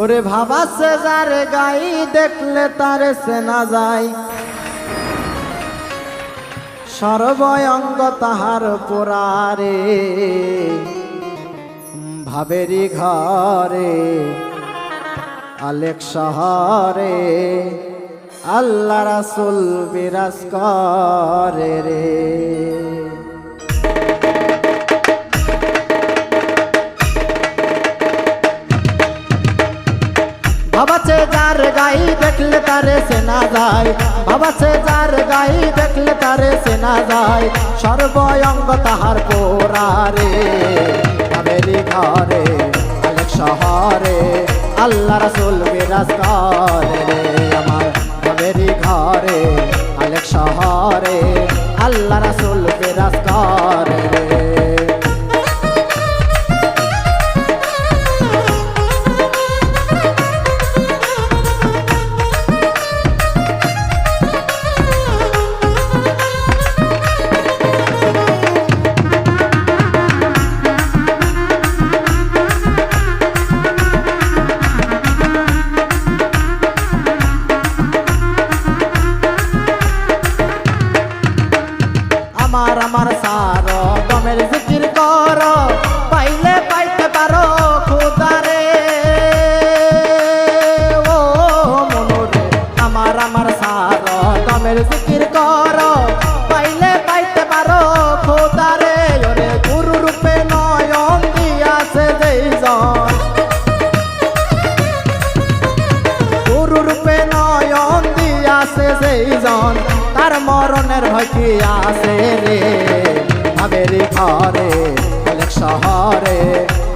ওরে ভাবা সে যার গাই, দেখলে তারে সেনা যায়। সর্বয়ঙ্গ তাহার পোড়ারে, ভাবেরি ঘরে, আলেক শহরে, আল্লাহ রাসুল বিরাজ করে রে। যার গাই দেখলে তারে সেনা যায়। বাবাছে যার গাই দেখলে তারে সেনা যায়। সর্বয়ঙ্গ তাহার পোরারে আবেরি ঘরে, আলেক শহরে, আল্লাহ রাসুল বিরাজ করে আমার আবেরি ঘরে, আলেক শহরে, আল্লাহ রাসুল আমার আমার সার আছে রে। ভাবেরি ঘরে অনেক শহরে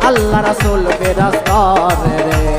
আল্লাহ রাসুল বিরাজ রে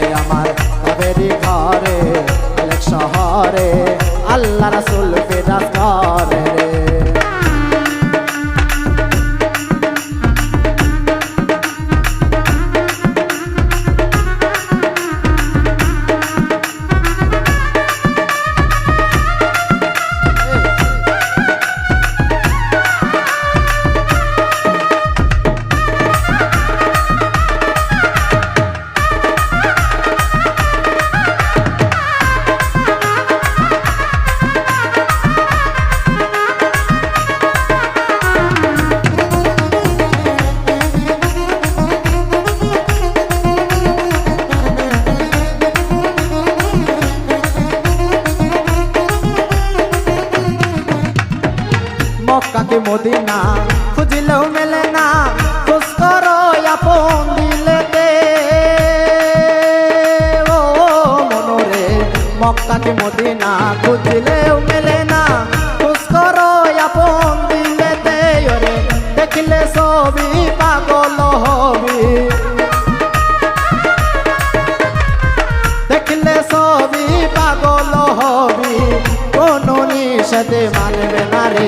মক্কাকে মদিনা, খুঁজিলেও মেলে না। খোঁজ করো, আপন দিলেতে ও মনোরে মক্কাকে মদিনা, খুঁজিলেও মেলে না। খোঁজ করো, আপন দিলেতে ওরে, দেখিলে ছবি, পাগল হবি। দেখলে সবই পাগল হবি। কোন নিষেধে মানবে না রে।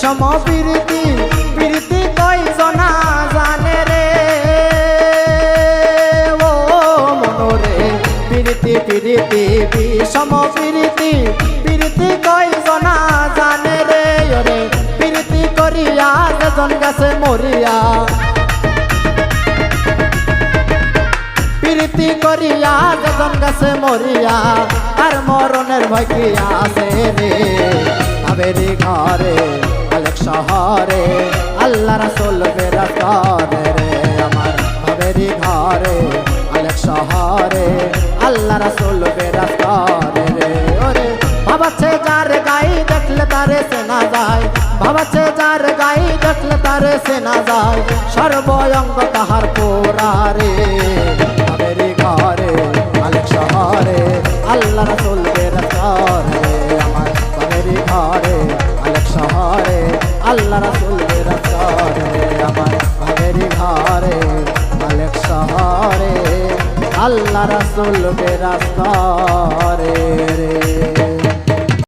বিষম প্রীতি প্রীতি কইসনা জানে রে। ও মনোরে প্রীতি প্রীতি বিষম প্রীতি প্রীতি কইসনা জানে রে। ওরে প্রীতি করিয়া যেজন গেছে মরিয়া। প্রীতি করিয়া যখন গাছে মরিয়া আর মরণের ভয় কি আছে রে? আবেরি ঘরে শহরে, আল্লাহ রাসুল বেরাজ রে আমার আবেরি ঘরে, আলেক শহরে, আল্লাহ রাসুল বেরাজ করে রে। ওরে, ভাবাচ্ছে যার গাই দেখলে তারে সেনা যায়, ভাবাচ্ছে যার গাই দেখলে তারে সেনা যায়, সর্বয়ঙ্গ তাহার পোরারে আমেরি রাসুল রে রে।